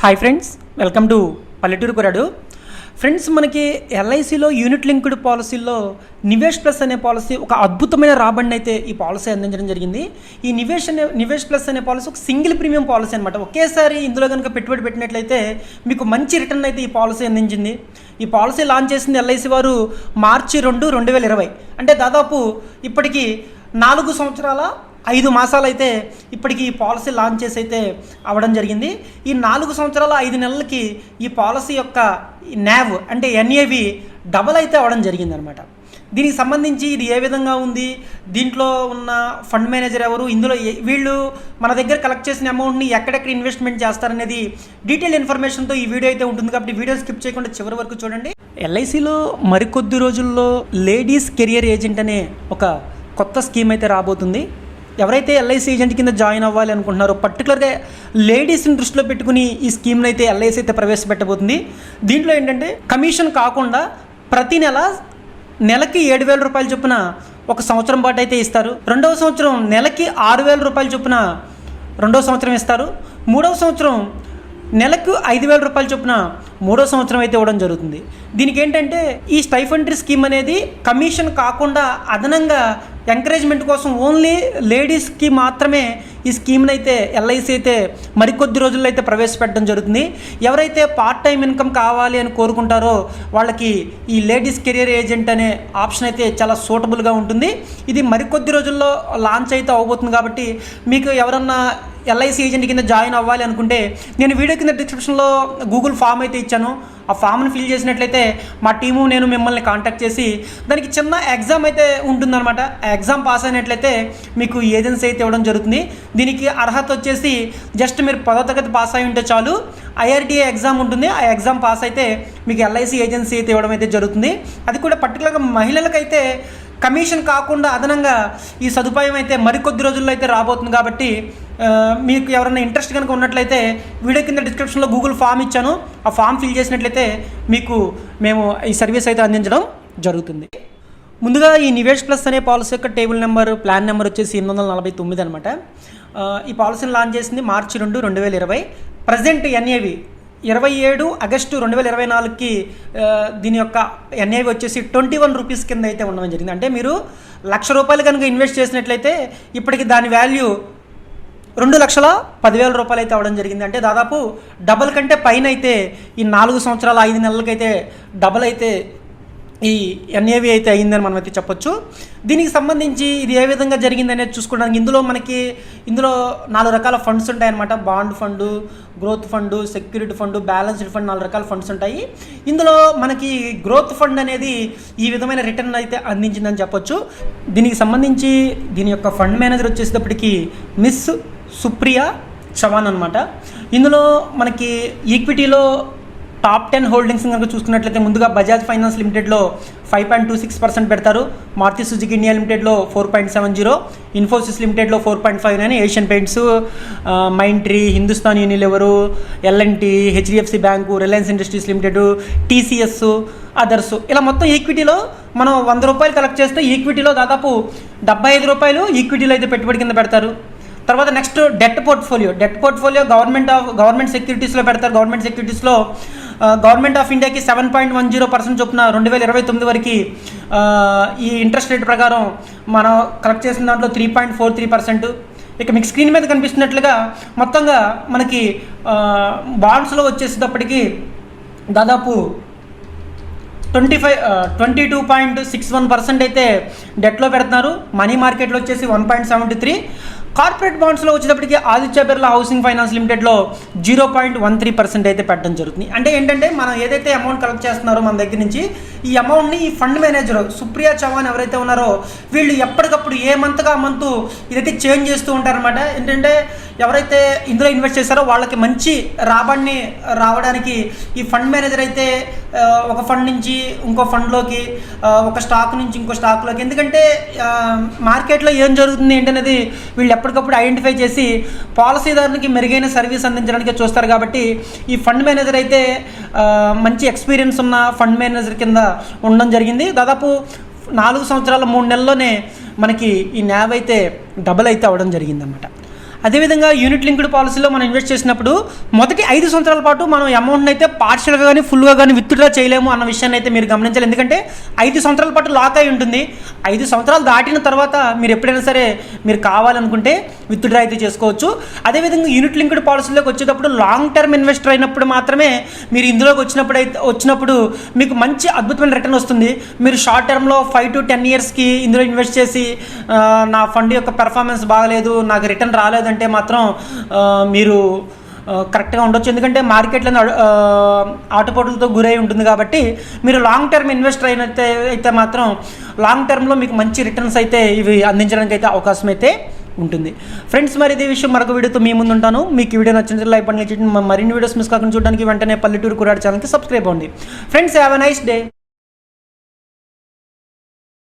Hi friends welcome to పల్లెటూరు కొరాడు friends మనకి ఎల్ఐసిలో యూనిట్ లింక్డ్ పాలసీలో నివేష్ ప్లస్ అనే పాలసీ ఒక అద్భుతమైన రాబడిని అయితే ఈ పాలసీ అందించడం జరిగింది. ఈ నివేష్ అనే నివేష్ ప్లస్ అనే పాలసీ ఒక సింగిల్ ప్రీమియం పాలసీ అనమాట ఒకేసారి ఇందులో కనుక పెట్టుబడి పెట్టినట్లయితే మీకు మంచి రిటర్న్ అయితే ఈ పాలసీ అందించింది. ఈ పాలసీ లాంచ్ చేసింది ఎల్ఐసి వారు మార్చి రెండు రెండు వేల ఇరవై. అంటే దాదాపు ఇప్పటికీ నాలుగు సంవత్సరాల ఐదు మాసాలు అయితే ఇప్పటికి ఈ పాలసీ లాంచ్ చేసి అయితే అవ్వడం జరిగింది. ఈ నాలుగు సంవత్సరాల ఐదు నెలలకి ఈ పాలసీ యొక్క నావ్ అంటే ఎన్ఏవి డబల్ అయితే అవ్వడం జరిగిందనమాట. దీనికి సంబంధించి ఇది ఏ విధంగా ఉంది? దీంట్లో ఉన్న ఫండ్ మేనేజర్ ఎవరు? ఇందులో వీళ్ళు మన దగ్గర కలెక్ట్ చేసిన అమౌంట్ని ఎక్కడెక్కడ ఇన్వెస్ట్మెంట్ చేస్తారనేది డీటెయిల్ ఇన్ఫర్మేషన్తో ఈ వీడియో అయితే ఉంటుంది కాబట్టి వీడియో స్కిప్ చేయకుండా చివరి వరకు చూడండి. ఎల్ఐసిలో మరికొద్ది రోజుల్లో లేడీస్ కెరియర్ ఏజెంట్ అనే ఒక కొత్త స్కీమ్ అయితే రాబోతుంది. ఎవరైతే ఎల్ఐసి ఏజెంట్ కింద జాయిన్ అవ్వాలి అనుకుంటున్నారో పర్టికులర్గా లేడీస్ని దృష్టిలో పెట్టుకుని ఈ స్కీమ్ని అయితే ఎల్ఐసి అయితే ప్రవేశపెట్టబోతుంది. దీంట్లో ఏంటంటే కమిషన్ కాకుండా ప్రతి నెల నెలకి ఏడు వేల రూపాయల చొప్పున ఒక సంవత్సరం పాటు అయితే ఇస్తారు. రెండవ సంవత్సరం నెలకి ఆరు వేల రూపాయల చొప్పున రెండవ సంవత్సరం ఇస్తారు. మూడవ సంవత్సరం నెలకు ఐదు వేల రూపాయల చొప్పున మూడో సంవత్సరం అయితే ఇవ్వడం జరుగుతుంది. దీనికి ఏంటంటే ఈ స్టైఫంట్రీ స్కీమ్ అనేది కమిషన్ కాకుండా అదనంగా ఎంకరేజ్మెంట్ కోసం ఓన్లీ లేడీస్కి మాత్రమే ఈ స్కీమ్ని అయితే ఎల్ఐసి అయితే మరికొద్ది రోజుల్లో అయితే ప్రవేశపెట్టడం జరుగుతుంది. ఎవరైతే పార్ట్ టైం ఇన్కమ్ కావాలి అని కోరుకుంటారో వాళ్ళకి ఈ లేడీస్ కెరియర్ ఏజెంట్ అనే ఆప్షన్ అయితే చాలా సూటబుల్గా ఉంటుంది. ఇది మరికొద్ది రోజుల్లో లాంచ్ అయితే అవబోతుంది కాబట్టి మీకు ఎవరన్నా ఎల్ఐసి ఏజెంట్ కింద జాయిన్ అవ్వాలి అనుకుంటే నేను వీడియో కింద డిస్క్రిప్షన్లో గూగుల్ ఫామ్ అయితే ఇచ్చాను. ఆ ఫామ్ని ఫిల్ చేసినట్లయితే మా టీము నేను మిమ్మల్ని కాంటాక్ట్ చేసి దానికి చిన్న ఎగ్జామ్ అయితే ఉంటుందన్నమాట. ఆ ఎగ్జామ్ పాస్ అయినట్లయితే మీకు ఏజెన్సీ అయితే ఇవ్వడం జరుగుతుంది. దీనికి అర్హత వచ్చేసి జస్ట్ మీరు పదో తరగతి పాస్ అయి ఉంటే చాలు. ఐఆర్టీఏ ఎగ్జామ్ ఉంటుంది. ఆ ఎగ్జామ్ పాస్ అయితే మీకు ఎల్ఐసి ఏజెన్సీ అయితే ఇవ్వడం అయితే జరుగుతుంది. అది కూడా పర్టికులర్గా మహిళలకైతే కమిషన్ కాకుండా అదనంగా ఈ సదుపాయం అయితే మరికొద్ది రోజుల్లో అయితే రాబోతుంది కాబట్టి మీకు ఎవరైనా ఇంట్రెస్ట్ కనుక ఉన్నట్లయితే వీడియో కింద డిస్క్రిప్షన్లో గూగుల్ ఫామ్ ఇచ్చాను. ఆ ఫామ్ ఫిల్ చేసినట్లయితే మీకు మేము ఈ సర్వీస్ అయితే అందించడం జరుగుతుంది. ముందుగా ఈ నివేష్ ప్లస్ అనే పాలసీ యొక్క టేబుల్ నెంబర్ ప్లాన్ నెంబర్ వచ్చేసి ఎనిమిది వందల నలభై తొమ్మిది అనమాట ఈ పాలసీని లాంచ్ చేసింది మార్చి రెండు రెండు వేల ఇరవై. ప్రజెంట్ ఎన్ఏవి ఇరవై ఏడు ఆగస్టు రెండు వేల ఇరవై నాలుగుకి దీని యొక్క ఎన్ఐవి వచ్చేసి ట్వంటీ వన్ రూపీస్ కింద అయితే ఉండడం జరిగింది. అంటే మీరు లక్ష రూపాయలు కనుక ఇన్వెస్ట్ చేసినట్లయితే ఇప్పటికి దాని వాల్యూ రెండు లక్షల పదివేల రూపాయలు అయితే అవ్వడం జరిగింది. అంటే దాదాపు డబల్ కంటే పైన అయితే ఈ నాలుగు సంవత్సరాల ఐదు నెలలకైతే డబల్ అయితే ఈ ఎన్ఏవి అయితే అయ్యిందని మనం అయితే చెప్పొచ్చు. దీనికి సంబంధించి ఇది ఏ విధంగా జరిగింది అనేది చూసుకోవడానికి ఇందులో మనకి ఇందులో నాలుగు రకాల ఫండ్స్ ఉంటాయన్నమాట. Bond fund growth fund security fund balanced fund నాలుగు రకాల ఫండ్స్ ఉంటాయి. ఇందులో మనకి గ్రోత్ ఫండ్ అనేది ఈ విధమైన రిటర్న్ అయితే అందించిందని చెప్పొచ్చు. దీనికి సంబంధించి దీని యొక్క ఫండ్ మేనేజర్ వచ్చేసేటప్పటికి మిస్ సుప్రియ చవాన్ అనమాట ఇందులో మనకి ఈక్విటీలో టాప్ టెన్ హోల్డింగ్స్ కనుక చూసుకున్నట్లయితే ముందుగా Bajaj finance లిమిటెడ్లో five point two six percent పెడతారు. Maruti Suzuki India లిమిటెడ్లో four point seven zero Infosys లిమిటెడ్లో four point five nine Asian paints Mindtree Hindustan Unilever LNT HDFC bank Reliance Industries Limited TCS others ఇలా మొత్తం ఈక్విటీలో మనం వంద రూపాయలు collect చేస్తే ఈక్విటీలో దాదాపు డెబ్బై ఐదు రూపాయలు ఈక్విటీలో అయితే పెట్టుబడి కింద పెడతారు. తర్వాత next debt portfolio debt portfolio government of government సెక్యూరిటీస్లో పెడతారు. గవర్నమెంట్ సెక్యూరిటీస్లో గవర్నమెంట్ ఆఫ్ ఇండియాకి seven point one zero percent చొప్పున రెండు వేల ఇరవై తొమ్మిది వరకు ఈ ఇంట్రెస్ట్ రేట్ ప్రకారం మనం కలెక్ట్ చేసిన దాంట్లో three point four three percent ఇక మీకు స్క్రీన్ మీద కనిపిస్తున్నట్లుగా మొత్తంగా మనకి బాండ్స్లో వచ్చేసేటప్పటికి దాదాపు twenty five twenty two point six one percent అయితే డెట్లో పెడుతున్నారు. మనీ మార్కెట్లో వచ్చేసి one point seventy three corporate బాండ్స్లో వచ్చేటప్పటికి Aditya Birla housing finance లిమిటెడ్లో zero point one three percent అయితే పెట్టడం జరుగుతుంది. అంటే ఏంటంటే మనం ఏదైతే అమౌంట్ కలెక్ట్ చేస్తున్నారో మన దగ్గర నుంచి ఈ అమౌంట్ని ఈ ఫండ్ మేనేజర్ సుప్రియా చౌహాన్ ఎవరైతే ఉన్నారో వీళ్ళు ఎప్పటికప్పుడు ఏ మంత్గా మంత్ ఇదైతే చేంజ్ చేస్తూ ఉంటారనమాట ఏంటంటే ఎవరైతే ఇందులో ఇన్వెస్ట్ చేశారో వాళ్ళకి మంచి రాబడిని రావడానికి ఈ ఫండ్ మేనేజర్ అయితే ఒక ఫండ్ నుంచి ఇంకో ఫండ్లోకి ఒక స్టాక్ నుంచి ఇంకో స్టాక్లోకి ఎందుకంటే మార్కెట్లో ఏం జరుగుతుంది ఏంటనేది వీళ్ళు ఎప్పటికప్పుడు ఐడెంటిఫై చేసి పాలసీదారునికి మెరుగైన సర్వీస్ అందించడానికి చూస్తారు కాబట్టి ఈ ఫండ్ మేనేజర్ అయితే మంచి ఎక్స్పీరియన్స్ ఉన్న ఫండ్ మేనేజర్ కింద ఉండడం జరిగింది. దాదాపు నాలుగు సంవత్సరాల మూడు నెలల్లోనే మనకి ఈ న్యావ్ అయితే డబుల్ అయితే అవ్వడం జరిగిందన్నమాట. అదేవిధంగా యూనిట్ లింక్డ్ పాలసీలో మనం ఇన్వెస్ట్ చేసినప్పుడు మొదటి ఐదు సంవత్సరాల పాటు మనం అమౌంట్ని అయితే పార్షియల్గా కానీ ఫుల్గా కానీ విత్డ్రా చేయలేము అన్న విషయాన్ని అయితే మీరు గమనించాలి. ఎందుకంటే ఐదు సంవత్సరాల పాటు లాక్ అయి ఉంటుంది. ఐదు సంవత్సరాలు దాటిన తర్వాత మీరు ఎప్పుడైనా సరే మీరు కావాలనుకుంటే విత్డ్రా అయితే చేసుకోవచ్చు. అదేవిధంగా యూనిట్ లింక్డ్ పాలసీలోకి వచ్చేటప్పుడు లాంగ్ టర్మ్ ఇన్వెస్టర్ అయినప్పుడు మాత్రమే మీరు ఇందులోకి వచ్చినప్పుడు అయితే వచ్చినప్పుడు మీకు మంచి అద్భుతమైన రిటర్న్ వస్తుంది. మీరు షార్ట్ టర్మ్లో ఫైవ్ టు టెన్ ఇయర్స్కి ఇందులో ఇన్వెస్ట్ చేసి నా ఫండ్ యొక్క పెర్ఫార్మెన్స్ బాగలేదు నాకు రిటర్న్ రాలేదు రాలేదంటే మాత్రం మీరు కరెక్ట్గా ఉండొచ్చు. ఎందుకంటే మార్కెట్లో ఆటపోటులతో గురై ఉంటుంది కాబట్టి మీరు లాంగ్ టర్మ్ ఇన్వెస్టర్ అయినైతే అయితే మాత్రం లాంగ్ టర్మ్లో మీకు మంచి రిటర్న్స్ అయితే ఇవి అందించడానికి అయితే అవకాశం అయితే ఉంటుంది. ఫ్రెండ్స్ మరి ఇదే విషయం మరొక వీడియోతో మీ ముందు ఉంటాను. మీకు వీడియో నచ్చిన లైక్ పండుగ మరిన్ని వీడియోస్ మిస్ కాకుండా చూడడానికి వెంటనే పల్లెటూరు కురాడు ఛానల్కి సబ్స్క్రైబ్ అవ్వండి. Friends have a nice day.